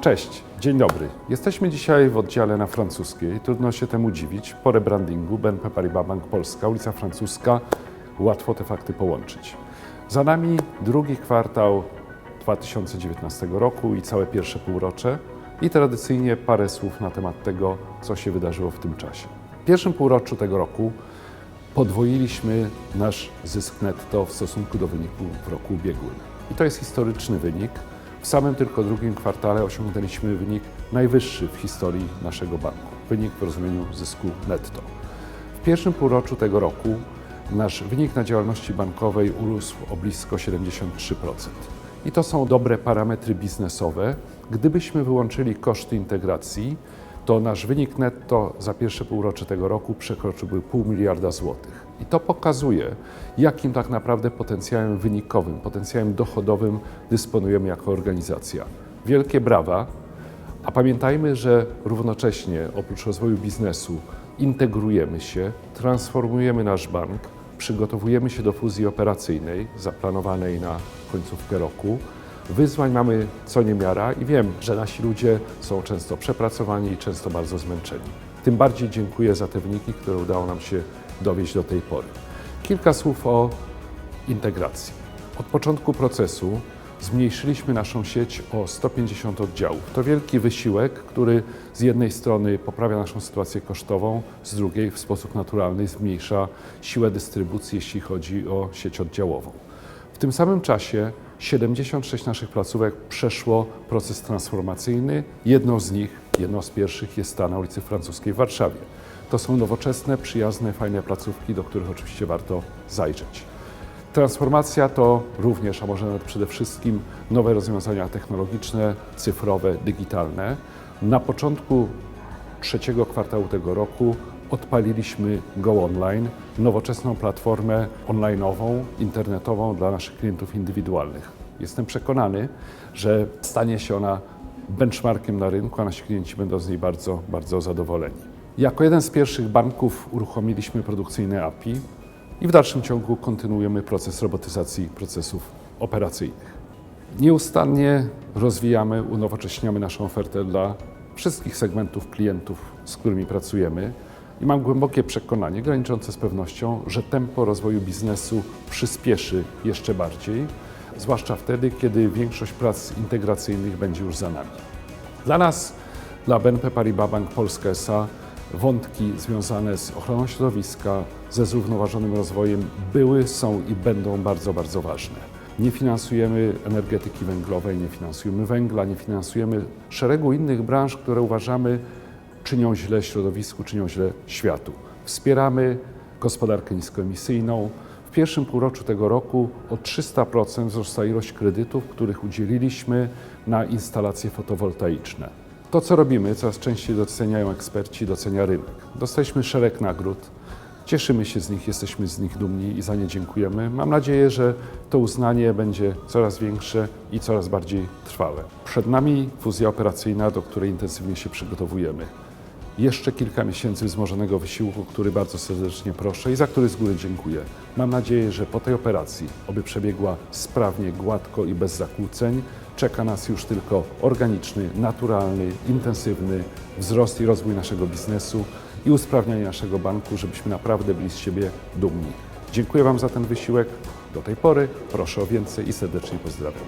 Cześć, dzień dobry. Jesteśmy dzisiaj w oddziale na francuskiej. Trudno się temu dziwić. Po rebrandingu BNP Paribas Bank Polska, ulica Francuska. Łatwo te fakty połączyć. Za nami drugi kwartał 2019 roku i całe pierwsze półrocze. I tradycyjnie parę słów na temat tego, co się wydarzyło w tym czasie. W pierwszym półroczu tego roku podwoiliśmy nasz zysk netto w stosunku do wyniku w roku ubiegłym. I to jest historyczny wynik. W samym tylko drugim kwartale osiągnęliśmy wynik najwyższy w historii naszego banku. Wynik w rozumieniu zysku netto. W pierwszym półroczu tego roku nasz wynik na działalności bankowej urósł o blisko 73%. I to są dobre parametry biznesowe. Gdybyśmy wyłączyli koszty integracji, to nasz wynik netto za pierwsze półrocze tego roku przekroczyłby pół miliarda złotych. I to pokazuje, jakim tak naprawdę potencjałem wynikowym, potencjałem dochodowym dysponujemy jako organizacja. Wielkie brawa, a pamiętajmy, że równocześnie oprócz rozwoju biznesu integrujemy się, transformujemy nasz bank, przygotowujemy się do fuzji operacyjnej zaplanowanej na końcówkę roku. Wyzwań mamy co niemiara i wiem, że nasi ludzie są często przepracowani i często bardzo zmęczeni. Tym bardziej dziękuję za te wyniki, które udało nam się dowieść do tej pory. Kilka słów o integracji. Od początku procesu zmniejszyliśmy naszą sieć o 150 oddziałów. To wielki wysiłek, który z jednej strony poprawia naszą sytuację kosztową, z drugiej w sposób naturalny zmniejsza siłę dystrybucji, jeśli chodzi o sieć oddziałową. W tym samym czasie 76 naszych placówek przeszło proces transformacyjny. Jedną z nich, jedną z pierwszych jest ta na ulicy Francuskiej w Warszawie. To są nowoczesne, przyjazne, fajne placówki, do których oczywiście warto zajrzeć. Transformacja to również, a może nawet przede wszystkim nowe rozwiązania technologiczne, cyfrowe, digitalne. Na początku trzeciego kwartału tego roku odpaliliśmy Go Online, nowoczesną platformę online'ową, internetową dla naszych klientów indywidualnych. Jestem przekonany, że stanie się ona benchmarkiem na rynku, a nasi klienci będą z niej bardzo, bardzo zadowoleni. Jako jeden z pierwszych banków uruchomiliśmy produkcyjne API i w dalszym ciągu kontynuujemy proces robotyzacji procesów operacyjnych. Nieustannie rozwijamy, unowocześniamy naszą ofertę dla wszystkich segmentów klientów, z którymi pracujemy. I mam głębokie przekonanie, graniczące z pewnością, że tempo rozwoju biznesu przyspieszy jeszcze bardziej, zwłaszcza wtedy, kiedy większość prac integracyjnych będzie już za nami. Dla nas, dla BNP Paribas Bank Polska S.A. wątki związane z ochroną środowiska, ze zrównoważonym rozwojem były, są i będą bardzo, bardzo ważne. Nie finansujemy energetyki węglowej, nie finansujemy węgla, nie finansujemy szeregu innych branż, które uważamy czynią źle środowisku, czynią źle światu. Wspieramy gospodarkę niskoemisyjną. W pierwszym półroczu tego roku o 300% wzrosła ilość kredytów, których udzieliliśmy na instalacje fotowoltaiczne. To, co robimy, coraz częściej doceniają eksperci, docenia rynek. Dostaliśmy szereg nagród. Cieszymy się z nich, jesteśmy z nich dumni i za nie dziękujemy. Mam nadzieję, że to uznanie będzie coraz większe i coraz bardziej trwałe. Przed nami fuzja operacyjna, do której intensywnie się przygotowujemy. Jeszcze kilka miesięcy wzmożonego wysiłku, który bardzo serdecznie proszę i za który z góry dziękuję. Mam nadzieję, że po tej operacji, oby przebiegła sprawnie, gładko i bez zakłóceń, czeka nas już tylko organiczny, naturalny, intensywny wzrost i rozwój naszego biznesu i usprawnianie naszego banku, żebyśmy naprawdę byli z siebie dumni. Dziękuję Wam za ten wysiłek. Do tej pory proszę o więcej i serdecznie pozdrawiam.